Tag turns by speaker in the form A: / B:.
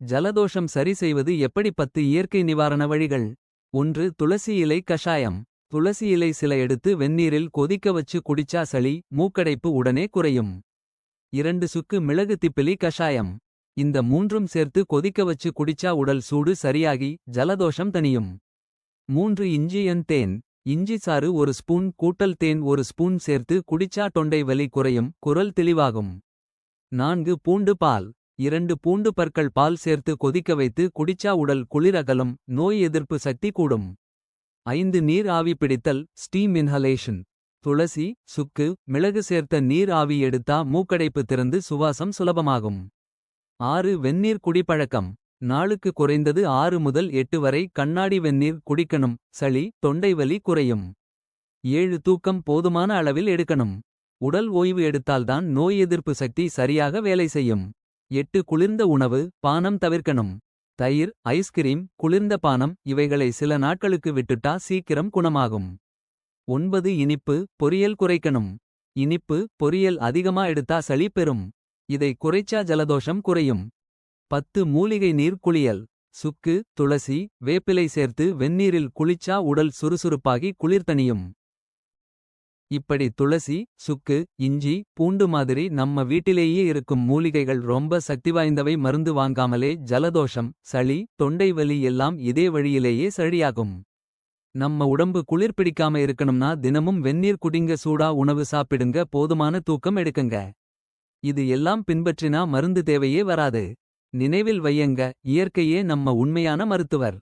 A: ஜலதோஷம் சரி செய்வது எப்படி பத்து இயற்கை நிவாரண வழிகள்? ஒன்று துளசி இலை கஷாயம். துளசி இலை சில எடுத்து வெந்நீரில் கொதிக்க வச்சு குடிச்சா சளி மூக்கடைப்பு உடனே குறையும். இரண்டு சுக்கு மிளகு திப்பிலி கஷாயம். இந்த மூன்றும் சேர்த்து கொதிக்க வச்சு குடிச்சா உடல் சூடு சரியாகி ஜலதோஷம் தனியும் மூன்று இஞ்சி என் தேன். இஞ்சி சாறு ஒரு ஸ்பூன் கூட்டல் தேன் ஒரு ஸ்பூன் சேர்த்து குடிச்சா தொண்டை வலி குறையும் குரல் தெளிவாகும். நான்கு பூண்டு பால். இரண்டு பூண்டு பற்கள் பால் சேர்த்து கொதிக்க வைத்து குடிச்சா உடல் குளிரகலும் நோய் எதிர்ப்பு சக்தி கூடும். ஐந்து நீர் ஆவி பிடித்தல் ஸ்டீம் இன்ஹலேஷன் துளசி சுக்கு மிளகு சேர்த்த நீர் ஆவி எடுத்தா மூக்கடைப்பு திறந்து சுவாசம் சுலபமாகும். ஆறு வெந்நீர் குடிப்பழக்கம். நாளுக்கு குறைந்தது ஆறு முதல் எட்டு வரை கண்ணாடி வெந்நீர் குடிக்கணும் சளி தொண்டைவலி குறையும். ஏழு தூக்கம் போதுமான அளவில் எடுக்கணும். உடல் ஓய்வு எடுத்தால்தான் நோய் எதிர்ப்பு சக்தி சரியாக வேலை செய்யும். எட்டு குளிர்ந்த உணவு பானம் தவிர்க்கணும். தயிர் ஐஸ்கிரீம் குளிர்ந்த பானம் இவைகளை சில நாட்களுக்கு விட்டுட்டா சீக்கிரம் குணமாகும். ஒன்பது இனிப்பு பொரியல் குறைக்கணும். இனிப்பு பொரியல் அதிகமா எடுத்தா சளி பெறும் இதை குறைச்சா ஜலதோஷம் குறையும். பத்து மூலிகை நீர் குளியல். சுக்கு துளசி வேப்பிலை சேர்த்து வெந்நீரில் குளிச்சா உடல் சுறுசுறுப்பாகி குளிர்தணியும் இப்படி துளசி சுக்கு இஞ்சி பூண்டு மாதிரி நம்ம வீட்டிலேயே இருக்கும் மூலிகைகள் ரொம்ப சக்தி வாய்ந்தவை மருந்து வாங்காமலே ஜலதோஷம் சளி தொண்டை வலி எல்லாம் இதே வழியிலேயே சரியாகும். நம்ம உடம்பு குளிர் பிடிக்காம இருக்கணும்னா தினமும் வெந்நீர் குடிங்க சூடா உணவு சாப்பிடுங்க போதுமான தூக்கம் எடுக்குங்க. இது எல்லாம் பின்பற்றினா மருந்து தேவையே வராது. நினைவில் வையுங்க இயற்கையே நம்ம உண்மையான மருத்துவர்.